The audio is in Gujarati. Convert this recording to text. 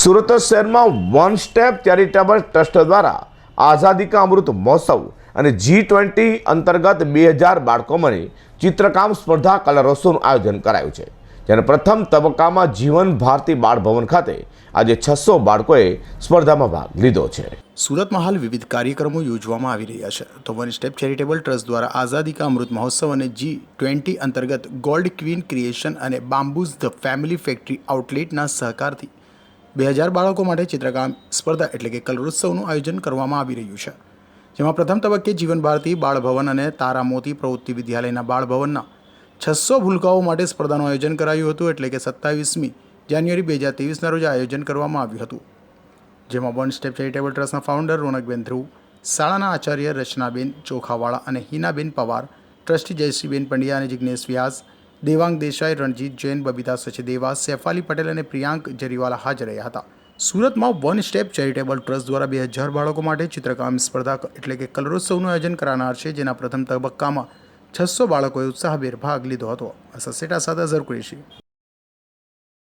સુરત શહેરમાં વન સ્ટેપ ચેરિટેબલ ટ્રસ્ટ દ્વારા આઝાદી કા અમૃત મહોત્સવ અને જી ટ્વેન્ટી અંતર્ગત બે હજાર બાળકોમાં ચિત્રકામ સ્પર્ધા કલરોત્સવનું આયોજન કરાયું છે. જેને પ્રથમ તબક્કામાં જીવન ભારતી બાળ ભવન ખાતે આજે છસો બાળકોએ સ્પર્ધામાં ભાગ લીધો છે. સુરતમાં હાલ વિવિધ કાર્યક્રમો યોજવામાં આવી રહ્યા છે. તો વન સ્ટેપ ચેરિટેબલ ટ્રસ્ટ દ્વારા આઝાદી કા અમૃત મહોત્સવ અને જી ટ્વેન્ટી અંતર્ગત ગોલ્ડ ક્વીન ક્રિએશન અને બામ્બુઝ ધ ફેમિલી ફેક્ટરી આઉટલેટના સહકારથી બે હજાર બાળકો માટે ચિત્રકામ સ્પર્ધા એટલે કે કલરોત્સવનું આયોજન કરવામાં આવી રહ્યું છે. જેમાં પ્રથમ તબક્કે જીવન ભારતી બાળભવન અને તારા મોતી પ્રવૃત્તિ વિદ્યાલયના બાળભવનના છસો ભૂલકાઓ માટે સ્પર્ધાનું આયોજન કરાયું હતું એટલે કે સત્તાવીસમી જાન્યુઆરી બે હજાર ત્રેવીસના રોજ આયોજન કરવામાં આવ્યું હતું. જેમાં વન સ્ટેપ ચેરિટેબલ ટ્રસ્ટના ફાઉન્ડર રોનકબેન ધ્રુવ, શાળાના આચાર્ય રચનાબેન ચોખાવાળા અને હિનાબેન પવાર, ટ્રસ્ટી જયશ્રીબેન પંડ્યા અને જિજ્ઞેશ વ્યાસ દેવાંગ દેસાઈ, રણજીત જૈન, બબીતા સચદેવા, સેફાલી પટેલ અને પ્રિયાંક જરીવાલા હાજર રહ્યા હતા. સુરતમાં વન સ્ટેપ ચેરિટેબલ ટ્રસ્ટ દ્વારા બે હજાર બાળકો માટે ચિત્રકામ સ્પર્ધા એટલે કે કલરોત્સવનું આયોજન કરાનાર છે, જેના પ્રથમ તબક્કામાં છસો બાળકોએ ઉત્સાહભેર ભાગ લીધો હતો. અસર સેટા સાથે અઝર કુરેશી.